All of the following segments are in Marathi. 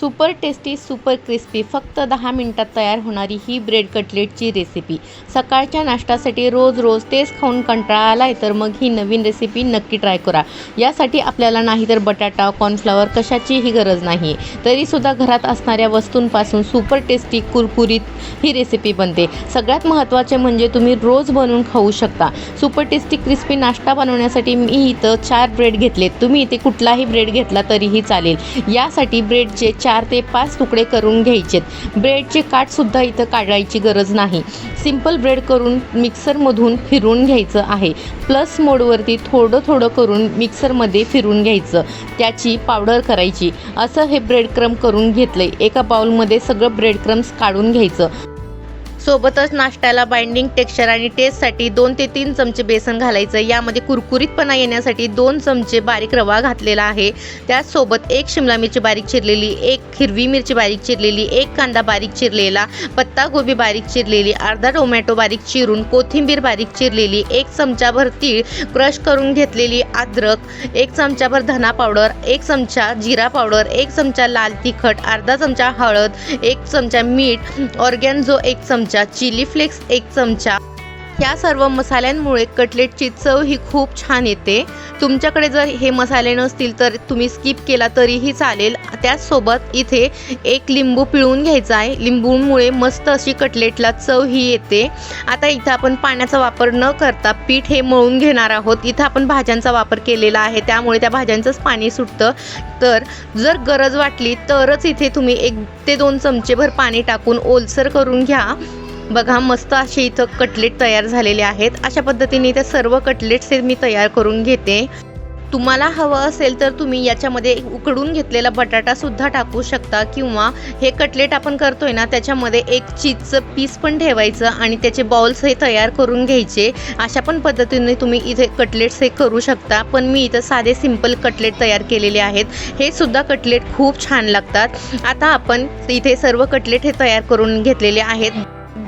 सुपर टेस्टी सुपर क्रिस्पी फक्त दहा मिनटात तयार होणारी ही ब्रेड कटलेटची रेसिपी सकाळच्या नाश्त्यासाठी रोज रोज तेच खाऊन कंटाळा आलाय तर मग ही नवीन रेसिपी नक्की ट्राय करा. यासाठी आपल्याला नाही तर बटाटा कॉर्नफ्लॉवर कशाचीही गरज नाही. तरीसुद्धा घरात असणाऱ्या वस्तूंपासून सुपर टेस्टी कुरकुरीत ही रेसिपी बनते. सगळ्यात महत्त्वाचे म्हणजे तुम्ही रोज बनवून खाऊ शकता. सुपर टेस्टी क्रिस्पी नाश्ता बनवण्यासाठी मी इथं चार ब्रेड घेतले तुम्ही इथे कुठलाही ब्रेड घेतला तरीही चालेल. यासाठी ब्रेडचे चार चार ते पाच तुकडे करून घ्यायचेत. ब्रेडचे काठसुद्धा इथं काढायची गरज नाही. सिंपल ब्रेड करून मिक्सरमधून फिरून घ्यायचं आहे. प्लस मोडवरती थोडं थोडं करून मिक्सरमध्ये फिरून घ्यायचं. त्याची पावडर करायची. असं हे ब्रेड क्रम करून घेतलं एका बाउलमध्ये सगळं ब्रेड क्रम्स काढून घ्यायचं. सोबतच नाश्त्याला बाइंडिंग टेक्स्चर आणि टेस्टसाठी दोन ते तीन चमचे बेसन घालायचं. यामध्ये कुरकुरीतपणा येण्यासाठी दोन चमचे बारीक रवा घातलेला आहे. त्याचसोबत एक शिमला मिरची बारीक चिरलेली एक हिरवी मिरची बारीक चिरलेली एक कांदा बारीक चिरलेला पत्ता गोबी बारीक चिरलेली अर्धा टोमॅटो बारीक चिरून कोथिंबीर बारीक चिरलेली एक चमचाभर तीळ क्रश करून घेतलेली अद्रक एक चमचाभर धना पावडर एक चमचा जिरा पावडर एक चमचा लाल तिखट अर्धा चमचा हळद एक चमचा मीठ ऑर्गॅन्झो एक चमचा चिली फ्लेक्स एक चमचा. ह्या सर्व मसाल्यांमुळे कटलेटची चव ही खूप छान येते. तुमच्याकडे जर हे मसाले नसतील तर तुम्ही स्किप केला तरीही चालेल. त्याचसोबत इथे एक लिंबू पिळून घ्यायचा आहे. लिंबूमुळे मस्त अशी कटलेटला चव ही येते. आता इथं आपण पाण्याचा वापर न करता पीठ हे मळून घेणार आहोत. इथं आपण भाज्यांचा वापर केलेला आहे. त्यामुळे त्या भाज्यांचंच पाणी सुटतं. तर जर गरज वाटली तरच इथे तुम्ही एक ते दोन चमचेभर पाणी टाकून ओलसर करून घ्या. बघा मस्त असे इथं कटलेट तयार झालेले आहेत. अशा पद्धतीने ते सर्व कटलेट्स हे मी तयार करून घेते. तुम्हाला हवं असेल तर तुम्ही याच्यामध्ये उकडून घेतलेला बटाटासुद्धा टाकू शकता किंवा हे कटलेट आपण करतोय ना त्याच्यामध्ये एक चीजचं पीस पण ठेवायचं आणि त्याचे बॉल्स हे तयार करून घ्यायचे. अशा पण पद्धतीने तुम्ही इथे कटलेट्स हे करू शकता. पण मी इथं साधे सिंपल कटलेट तयार केलेले आहेत. हे सुद्धा कटलेट खूप छान लागतात. आता आपण इथे सर्व कटलेट हे तयार करून घेतलेले आहेत.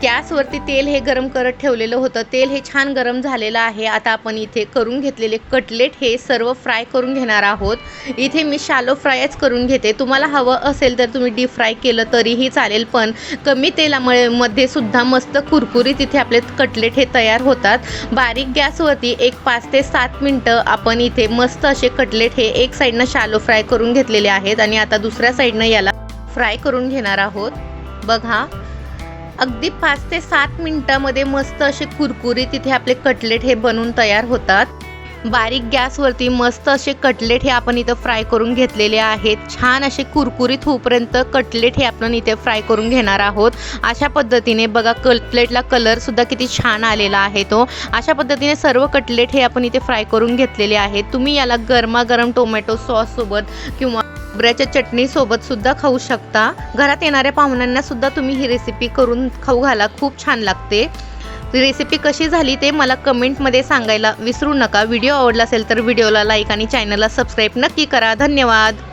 गॅसवरती तेल हे गरम करत ठेवलेलं होतं. तेल हे छान गरम झालेलं आहे. आता आपण इथे करून घेतलेले कटलेट हे सर्व फ्राय करून घेणार आहोत. इथे मी शालो फ्रायच करून घेते. तुम्हाला हवं असेल तर तुम्ही डीप फ्राय केलं तरीही चालेल पण कमी तेलामुळे मध्ये सुद्धा मस्त कुरकुरीत इथे आपले कटलेट हे तयार होतात. बारीक गॅसवरती एक पाच ते सात मिनटं आपण इथे मस्त असे कटलेट हे एक साईडनं शालो फ्राय करून घेतलेले आहेत आणि आता दुसऱ्या साईडनं याला फ्राय करून घेणार आहोत. बघा अगदी पाच ते सात मिनिटामध्ये मस्त असे कुरकुरीत इथे आपले कटलेट हे बनून तयार होतात. बारीक गॅसवरती मस्त असे कटलेट हे आपण इथं फ्राय करून घेतलेले आहेत. छान असे कुरकुरीत होऊपर्यंत कटलेट हे आपण इथे फ्राय करून घेणार आहोत. अशा पद्धतीने बघा कटलेटला कलरसुद्धा किती छान आलेला आहे तो. अशा पद्धतीने सर्व कटलेट हे आपण इथे फ्राय करून घेतलेले आहेत. तुम्ही याला गरमागरम टोमॅटो सॉससोबत किंवा खोबऱ्याच्या चटणीसोबत सुद्धा खाऊ शकता. घरात येणाऱ्या पाहुण्यांना सुद्धा तुम्ही ही रेसिपी करून खाऊ घाला. खूप छान लागते. रेसिपी कशी झाली ते मला कमेंटमध्ये सांगायला विसरू नका. व्हिडिओ आवडला असेल तर व्हिडिओला लाईक आणि चॅनलला सबस्क्राईब नक्की करा. धन्यवाद.